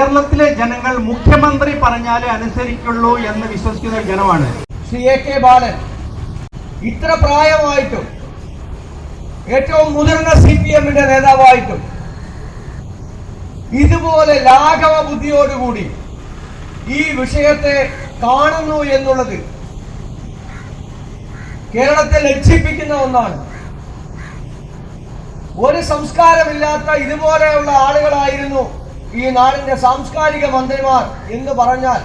കേരളത്തിലെ ജനങ്ങൾ മുഖ്യമന്ത്രി പറഞ്ഞാലേ അനുസരിക്കുള്ളൂ എന്ന് വിശ്വസിക്കുന്ന ജനമാണ്. Shri A K Balan. ഇത്ര പ്രായമായിട്ടും ഏറ്റവും മുതിർന്ന സി പി എമ്മിന്റെ നേതാവായിട്ടും ഇതുപോലെ ലാഘവ ബുദ്ധിയോടുകൂടി ഈ വിഷയത്തെ കാണുന്നു എന്നുള്ളത് കേരളത്തെ ലക്ഷിപ്പിക്കുന്ന ഒന്നാണ്. ഒരു സംസ്കാരമില്ലാത്ത ഇതുപോലെയുള്ള ആളുകളായിരുന്നു ഈ നാടിന്റെ സാംസ്കാരിക മന്ത്രിമാർ എന്ന് പറഞ്ഞാൽ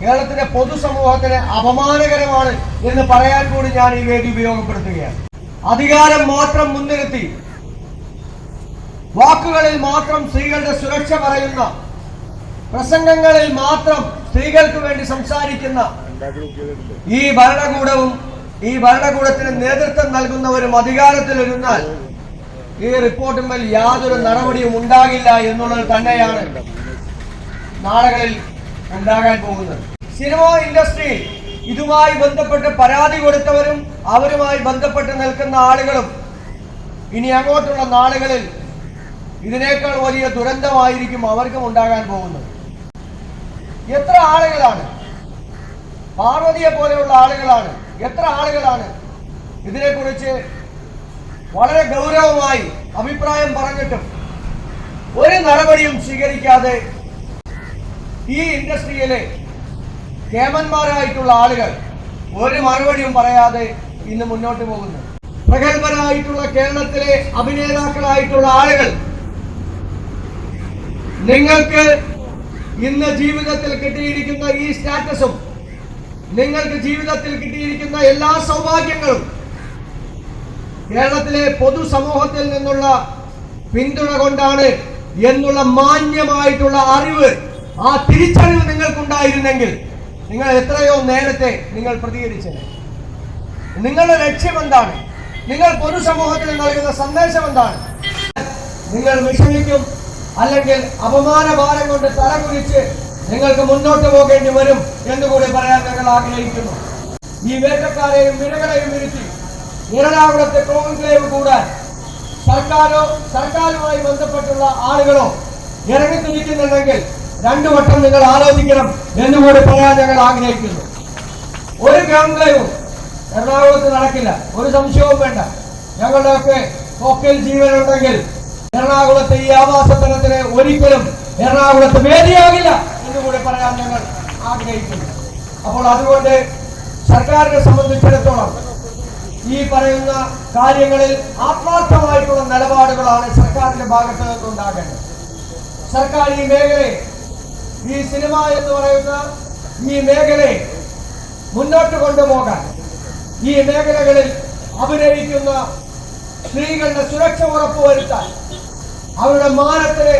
കേരളത്തിലെ പൊതുസമൂഹത്തിന് അപമാനകരമാണ് എന്ന് പറയാൻ കൂടി ഞാൻ ഈ വേദി ഉപയോഗപ്പെടുത്തുകയാണ്. അധികാരം മാത്രം മുൻനിർത്തി വാക്കുകളിൽ മാത്രം സ്ത്രീകളുടെ സുരക്ഷ പറയുന്ന പ്രസംഗങ്ങളിൽ മാത്രം സ്ത്രീകൾക്ക് വേണ്ടി സംസാരിക്കുന്ന ഈ ഭരണകൂടവും ഈ ഭരണകൂടത്തിന് നേതൃത്വം നൽകുന്നവരും അധികാരത്തിലിരുന്നാൽ ഈ റിപ്പോർട്ടിന്മേൽ യാതൊരു നടപടിയും ഉണ്ടാകില്ല എന്നുള്ളത് തന്നെയാണ് നാളുകളിൽ ഉണ്ടാകാൻ പോകുന്നത്. സിനിമ ഇൻഡസ്ട്രി ഇതുമായി ബന്ധപ്പെട്ട് പരാതി കൊടുത്തവരും അവരുമായി ബന്ധപ്പെട്ട് നിൽക്കുന്ന ആളുകളും ഇനി അങ്ങോട്ടുള്ള നാളുകളിൽ ഇതിനേക്കാൾ വലിയ ദുരന്തമായിരിക്കും അവർക്കും ഉണ്ടാകാൻ പോകുന്നത്. എത്ര ആളുകളാണ്? പാർവതിയെ പോലെയുള്ള ആളുകളാണ്. എത്ര ആളുകളാണ് ഇതിനെക്കുറിച്ച് വളരെ ഗൗരവമായി അഭിപ്രായം പറഞ്ഞിട്ടും ഒരു നടപടിയും സ്വീകരിക്കാതെ ഈ ഇൻഡസ്ട്രിയിലെ കേമന്മാരായിട്ടുള്ള ആളുകൾ ഒരു മറുപടിയും പറയാതെ ഇന്ന് മുന്നോട്ട് പോകുന്നു. പ്രഗത്ഭരായിട്ടുള്ള കേരളത്തിലെ അഭിനേതാക്കളായിട്ടുള്ള ആളുകൾ നിങ്ങൾക്ക് ഇന്ന് ജീവിതത്തിൽ കിട്ടിയിരിക്കുന്ന ഈ സ്റ്റാറ്റസും നിങ്ങൾക്ക് ജീവിതത്തിൽ കിട്ടിയിരിക്കുന്ന എല്ലാ സൗഭാഗ്യങ്ങളും കേരളത്തിലെ പൊതുസമൂഹത്തിൽ നിന്നുള്ള പിന്തുണ കൊണ്ടാണ് എന്നുള്ള മാന്യമായിട്ടുള്ള അറിവ് ആ തിരിച്ചറിവ് നിങ്ങൾക്കുണ്ടായിരുന്നെങ്കിൽ നിങ്ങൾ എത്രയോ നേരത്തെ നിങ്ങൾ പ്രതികരിച്ചത് നിങ്ങളുടെ ലക്ഷ്യം എന്താണ്? നിങ്ങൾ പൊതുസമൂഹത്തിന് നൽകുന്ന സന്ദേശം എന്താണ്? നിങ്ങൾ വിഷമിക്കും അല്ലെങ്കിൽ അപമാന ഭാരം കൊണ്ട് തലകുലിച്ച് നിങ്ങൾക്ക് മുന്നോട്ട് പോകേണ്ടി വരും എന്നുകൂടി പറയാൻ ഞങ്ങൾ ആഗ്രഹിക്കുന്നു. ഈ വേട്ടക്കാരെയും വിരകളെയും ഇരുത്തി എറണാകുളത്തെ കോൺക്ലേവ് കൂടാൻ സർക്കാരോ സർക്കാരുമായി ബന്ധപ്പെട്ടുള്ള ആളുകളോ ഇറങ്ങി ഇറങ്ങിത്തിരിക്കുന്നുണ്ടെങ്കിൽ രണ്ടു വട്ടം നിങ്ങൾ ആലോചിക്കണം എന്നുകൂടി പറയാൻ ഞങ്ങൾ ആഗ്രഹിക്കുന്നു. ഒരു കോൺക്ലേവും എറണാകുളത്ത് നടക്കില്ല. ഒരു സംശയവും വേണ്ട. ഞങ്ങളുടെയൊക്കെ ജീവൻ ഉണ്ടെങ്കിൽ എറണാകുളത്തെ ഈ ആവാസത്തലത്തിന് ഒരിക്കലും എറണാകുളത്ത് വേദിയാകില്ല എന്നുകൂടി പറയാൻ ഞങ്ങൾ ആഗ്രഹിക്കുന്നു. അപ്പോൾ അതുകൊണ്ട് സർക്കാരിനെ സംബന്ധിച്ചിടത്തോളം ഈ പറയുന്ന കാര്യങ്ങളിൽ ആത്മാർത്ഥമായിട്ടുള്ള നിലപാടുകളാണ് സർക്കാരിന്റെ ഭാഗത്ത് നിന്നുണ്ടാകേണ്ടത് സർക്കാർ ഈ മേഖലയെ ഈ സിനിമ എന്ന് പറയുന്ന ഈ മേഖലയെ മുന്നോട്ട് കൊണ്ടുപോകാൻ ഈ മേഖലകളിൽ അഭിനയിക്കുന്ന സ്ത്രീകളുടെ സുരക്ഷ ഉറപ്പുവരുത്താൻ അവരുടെ മാനത്തിന്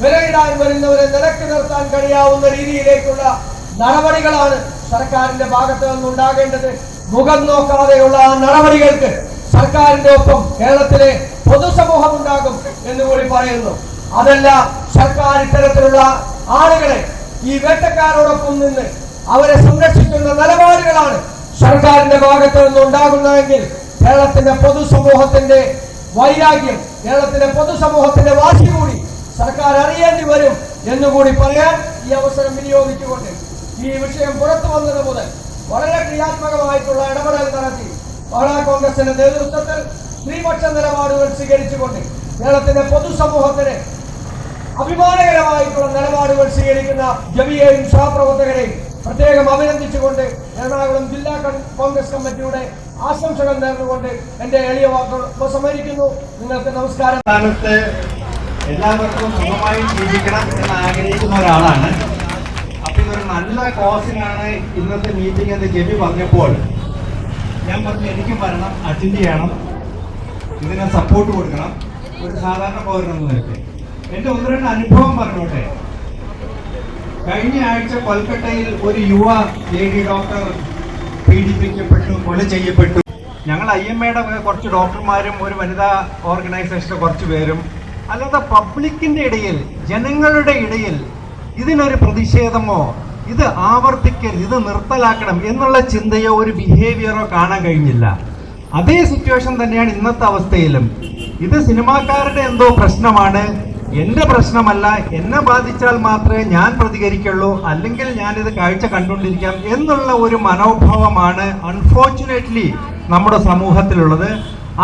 വിലയിടാൻ വരുന്നവരെ നിലയ്ക്ക് നിർത്താൻ കഴിയാവുന്ന രീതിയിലേക്കുള്ള നടപടികളാണ് സർക്കാരിന്റെ ഭാഗത്ത് നിന്നുണ്ടാകേണ്ടത് മുഖം നോക്കാതെയുള്ള ആ നടപടികൾക്ക് സർക്കാരിന്റെ ഒപ്പം കേരളത്തിലെ പൊതുസമൂഹം ഉണ്ടാകും എന്ന് കൂടി പറയുന്നു. അതല്ല സർക്കാർ ഇത്തരത്തിലുള്ള ആളുകളെ ഈ വേട്ടക്കാരോടൊപ്പം നിന്ന് അവരെ സംരക്ഷിക്കുന്ന നിലപാടുകളാണ് സർക്കാരിന്റെ ഭാഗത്ത് നിന്ന് ഉണ്ടാകുന്നതെങ്കിൽ കേരളത്തിന്റെ പൊതുസമൂഹത്തിന്റെ വൈരാഗ്യം കേരളത്തിന്റെ പൊതുസമൂഹത്തിന്റെ വാശി കൂടി സർക്കാർ അറിയേണ്ടി വരും എന്നുകൂടി പറയാൻ ഈ അവസരം വിനിയോഗിച്ചുകൊണ്ട് ഈ വിഷയം പുറത്തു വന്നത് മുതൽ വളരെ ക്രിയാത്മകമായിട്ടുള്ള ഇടപെടൽ നടത്തി മഹിളാ കോൺഗ്രസിന്റെ നേതൃത്വത്തിൽ സ്ത്രീപക്ഷ നിലപാടുകൾ സ്വീകരിച്ചുകൊണ്ട് കേരളത്തിന്റെ പൊതുസമൂഹത്തിന് അഭിമാനകരമായിട്ടുള്ള നിലപാടുകൾ സ്വീകരിക്കുന്ന ജവിയെയും സഹപ്രവർത്തകരെയും പ്രത്യേകം അഭിനന്ദിച്ചുകൊണ്ട് എറണാകുളം ജില്ലാ കൺ- കോൺഗ്രസ് കമ്മിറ്റിയുടെ ആശംസകൾ നേർന്നുകൊണ്ട് എന്റെ എളിയ വാക്കുകൾ ഉപസംഹരിക്കുന്നു. നിങ്ങൾക്ക് നമസ്കാരം. എല്ലാവർക്കും സുഖമായി ജീവിക്കണം എന്ന് ആഗ്രഹിക്കുന്ന ഒരാളാണ്. നല്ല കോസിനാണ് ഇന്നത്തെ മീറ്റിംഗ് എന്ന് ജെബി പറഞ്ഞപ്പോൾ ഞാൻ പറഞ്ഞു എനിക്കും വരണം അറ്റൻഡ് ചെയ്യണം. ഇതിനെ സപ്പോർട്ട് കൊടുക്കണം. ഒരു സാധാരണ പൗരനെന്ന നിലയ്ക്ക് എന്റെ ഒന്ന് രണ്ട് അനുഭവം പറഞ്ഞോട്ടെ. കഴിഞ്ഞ ആഴ്ച കൊൽക്കട്ടയിൽ ഒരു യുവ ലേഡി ഡോക്ടർ പീഡിപ്പിക്കപ്പെട്ടു കൊല ചെയ്യപ്പെട്ടു. ഞങ്ങൾ ഐ എം എയുടെ കുറച്ച് ഡോക്ടർമാരും ഒരു വനിതാ ഓർഗനൈസേഷന്റെ കുറച്ച് പേരും അല്ലാതെ പബ്ലിക്കിന്റെ ഇടയിൽ ജനങ്ങളുടെ ഇടയിൽ ഇതിനൊരു പ്രതിഷേധമോ ഇത് ആവർത്തിക്കരുത് ഇത് നിർത്തലാക്കണം എന്നുള്ള ചിന്തയോ ഒരു ബിഹേവിയറോ കാണാൻ കഴിഞ്ഞില്ല. അതേ സിറ്റുവേഷൻ തന്നെയാണ് ഇന്നത്തെ അവസ്ഥയിലും. ഇത് സിനിമാക്കാരുടെ എന്തോ പ്രശ്നമാണ്. എന്റെ പ്രശ്നമല്ല എന്നെ ബാധിച്ചാൽ മാത്രമേ ഞാൻ പ്രതികരിക്കുള്ളൂ അല്ലെങ്കിൽ ഞാൻ ഇത് കാഴ്ച കണ്ടുകൊണ്ടിരിക്കാം എന്നുള്ള ഒരു മനോഭാവമാണ് അൺഫോർച്ചുനേറ്റ്ലി നമ്മുടെ സമൂഹത്തിലുള്ളത്.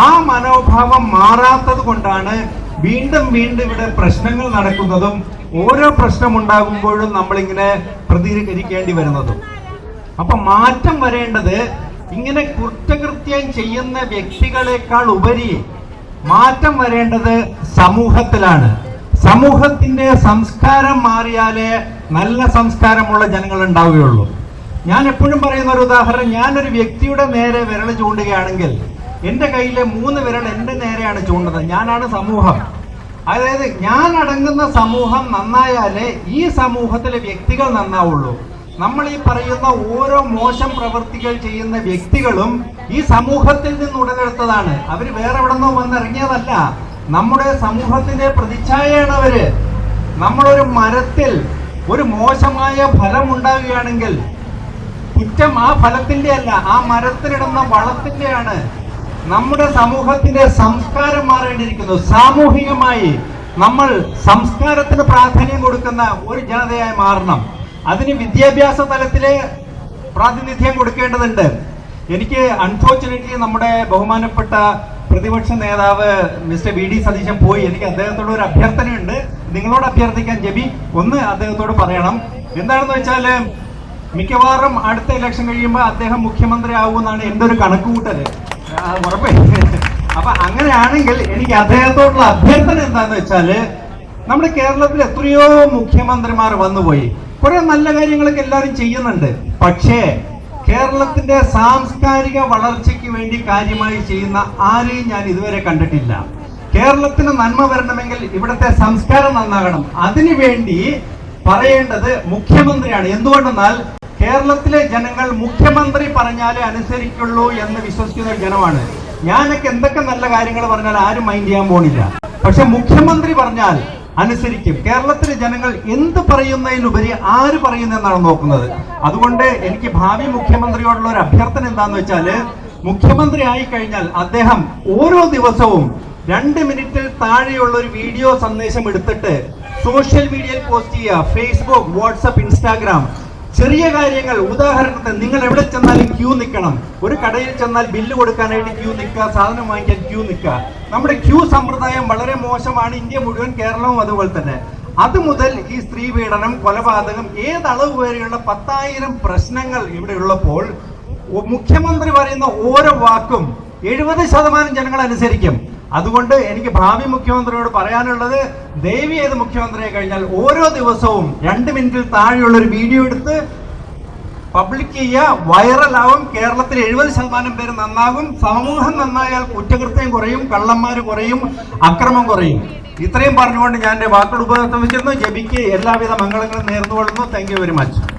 ആ മനോഭാവം മാറാത്തത് കൊണ്ടാണ് വീണ്ടും വീണ്ടും ഇവിടെ പ്രശ്നങ്ങൾ നടക്കുന്നതും ഓരോ പ്രശ്നമുണ്ടാകുമ്പോഴും നമ്മളിങ്ങനെ പ്രതികരിക്കേണ്ടി വരുന്നതും. അപ്പൊ മാറ്റം വരേണ്ടത് ഇങ്ങനെ കുറ്റകൃത്യം ചെയ്യുന്ന വ്യക്തികളെക്കാൾ ഉപരി മാറ്റം വരേണ്ടത് സമൂഹത്തിലാണ്. സമൂഹത്തിന്റെ സംസ്കാരം മാറിയാലേ നല്ല സംസ്കാരമുള്ള ജനങ്ങൾ ഉണ്ടാവുകയുള്ളൂ. ഞാൻ എപ്പോഴും പറയുന്ന ഒരു ഉദാഹരണം ഞാനൊരു വ്യക്തിയുടെ നേരെ വിരൽ ചൂണ്ടുകയാണെങ്കിൽ എന്റെ കയ്യിലെ മൂന്ന് വിരൽ എന്റെ നേരെയാണ് ചൂണ്ടുന്നത് ഞാനാണ് സമൂഹം. അതായത് ഞാൻ അടങ്ങുന്ന സമൂഹം നന്നായാലേ ഈ സമൂഹത്തിലെ വ്യക്തികൾ നന്നാവുള്ളൂ. നമ്മൾ ഈ പറയുന്ന ഓരോ മോശം പ്രവൃത്തികൾ ചെയ്യുന്ന വ്യക്തികളും ഈ സമൂഹത്തിൽ നിന്ന് ഉടലെടുത്തതാണ്. അവർ വേറെ എവിടെ നിന്നോ വന്നിറങ്ങിയതല്ല. നമ്മുടെ സമൂഹത്തിന്റെ പ്രതിച്ഛായയാണ് അവർ. നമ്മളൊരു മരത്തിൽ ഒരു മോശമായ ഫലം ഉണ്ടാവുകയാണെങ്കിൽ കുറ്റം ആ ഫലത്തിന്റെ അല്ല ആ മരത്തിലിടുന്ന വളത്തിന്റെയാണ് നമ്മുടെ സമൂഹത്തിന്റെ സംസ്കാരം മാറേണ്ടിയിരിക്കുന്നു. സാമൂഹികമായി നമ്മൾ സംസ്കാരത്തിന് പ്രാധാന്യം കൊടുക്കുന്ന ഒരു ജനതയായി മാറണം. അതിന് വിദ്യാഭ്യാസ തലത്തിലെ പ്രാതിനിധ്യം കൊടുക്കേണ്ടതുണ്ട്. എനിക്ക് അൺഫോർച്ചുനേറ്റ്ലി നമ്മുടെ ബഹുമാനപ്പെട്ട പ്രതിപക്ഷ നേതാവ് മിസ്റ്റർ വി ഡി സതീശൻ പോയി. എനിക്ക് അദ്ദേഹത്തോട് ഒരു അഭ്യർത്ഥനയുണ്ട്. നിങ്ങളോട് അഭ്യർത്ഥിക്കാൻ ജബി. ഒന്ന് അദ്ദേഹത്തോട് പറയണം. എന്താണെന്ന് വെച്ചാൽ മിക്കവാറും അടുത്ത ഇലക്ഷൻ കഴിയുമ്പോൾ അദ്ദേഹം മുഖ്യമന്ത്രി ആവുമെന്നാണ് എന്റെ ഒരു കണക്കുകൂട്ടൽ. ആ, ഉറപ്പേ. അപ്പൊ അങ്ങനെയാണെങ്കിൽ എനിക്ക് അദ്ദേഹത്തോടുള്ള അഭ്യർത്ഥന എന്താന്ന് വെച്ചാൽ നമ്മുടെ കേരളത്തിൽ എത്രയോ മുഖ്യമന്ത്രിമാർ വന്നുപോയി. കുറെ നല്ല കാര്യങ്ങളൊക്കെ എല്ലാവരും ചെയ്യുന്നുണ്ട്. പക്ഷേ കേരളത്തിന്റെ സാംസ്കാരിക വളർച്ചയ്ക്ക് വേണ്ടി കാര്യമായി ചെയ്യുന്ന ആരെയും ഞാൻ ഇതുവരെ കണ്ടിട്ടില്ല. കേരളത്തിന് നന്മ വരണമെങ്കിൽ ഇവിടുത്തെ സംസ്കാരം നന്നാകണം. അതിനുവേണ്ടി പറയേണ്ടത് മുഖ്യമന്ത്രിയാണ്. എന്തുകൊണ്ടെന്നാൽ കേരളത്തിലെ ജനങ്ങൾ മുഖ്യമന്ത്രി പറഞ്ഞാലേ അനുസരിക്കുള്ളൂ എന്ന് വിശ്വസിക്കുന്ന ഒരു ജനമാണ്. ഞാനൊക്കെ എന്തൊക്കെ നല്ല കാര്യങ്ങൾ പറഞ്ഞാൽ ആരും മൈൻഡ് ചെയ്യാൻ പോണില്ല. പക്ഷെ മുഖ്യമന്ത്രി പറഞ്ഞാൽ അനുസരിക്കും. കേരളത്തിലെ ജനങ്ങൾ എന്ത് പറയുന്നതിലുപരി ആര് പറയുന്നെന്നാണ് നോക്കുന്നത്. അതുകൊണ്ട് എനിക്ക് ഭാവി മുഖ്യമന്ത്രിയോടുള്ള ഒരു അഭ്യർത്ഥന എന്താന്ന് വെച്ചാൽ മുഖ്യമന്ത്രി ആയി കഴിഞ്ഞാൽ അദ്ദേഹം ഓരോ ദിവസവും രണ്ട് മിനിറ്റിൽ താഴെയുള്ള ഒരു വീഡിയോ സന്ദേശം എടുത്തിട്ട് സോഷ്യൽ മീഡിയയിൽ പോസ്റ്റ് ചെയ്യുക. ഫേസ്ബുക്ക് വാട്സപ്പ് ഇൻസ്റ്റാഗ്രാം ചെറിയ കാര്യങ്ങൾ. ഉദാഹരണത്തിന് നിങ്ങൾ എവിടെ ചെന്നാലും ക്യൂ നിൽക്കണം. ഒരു കടയിൽ ചെന്നാൽ ബില്ല് കൊടുക്കാനായിട്ട് ക്യൂ നിൽക്കുക സാധനം വാങ്ങിക്കാൻ ക്യൂ നിൽക്കുക. നമ്മുടെ ക്യൂ സമ്പ്രദായം വളരെ മോശമാണ്. ഇന്ത്യ മുഴുവൻ കേരളവും അതുപോലെ തന്നെ. അത് മുതൽ ഈ സ്ത്രീ പീഡനം കൊലപാതകം ഏതളവ് വരെയുള്ള പത്തായിരം പ്രശ്നങ്ങൾ ഇവിടെ ഉള്ളപ്പോൾ മുഖ്യമന്ത്രി പറയുന്ന ഓരോ വാക്കും എഴുപത് ശതമാനം ജനങ്ങൾ അനുസരിക്കും. അതുകൊണ്ട് എനിക്ക് ഭാവി മുഖ്യമന്ത്രിയോട് പറയാനുള്ളത് ദയവ് ചെയ്ത് മുഖ്യമന്ത്രിയെ കഴിഞ്ഞാൽ ഓരോ ദിവസവും രണ്ട് മിനിറ്റിൽ താഴെയുള്ള ഒരു വീഡിയോ എടുത്ത് പബ്ലിക് ചെയ്യുക. വൈറലാവും. കേരളത്തിൽ എഴുപത് ശതമാനം പേര് നന്നാകും. സമൂഹം നന്നായാൽ കുറ്റകൃത്യം കുറയും. കള്ളന്മാർ കുറയും. അക്രമം കുറയും. ഇത്രയും പറഞ്ഞുകൊണ്ട് ഞാൻ എന്റെ വാക്കുകൾ ഉപയോഗം വെച്ചിരുന്നു ജപിക്ക്. എല്ലാവിധ മംഗളങ്ങളും നേർന്നുകൊള്ളുന്നു. Thank you very much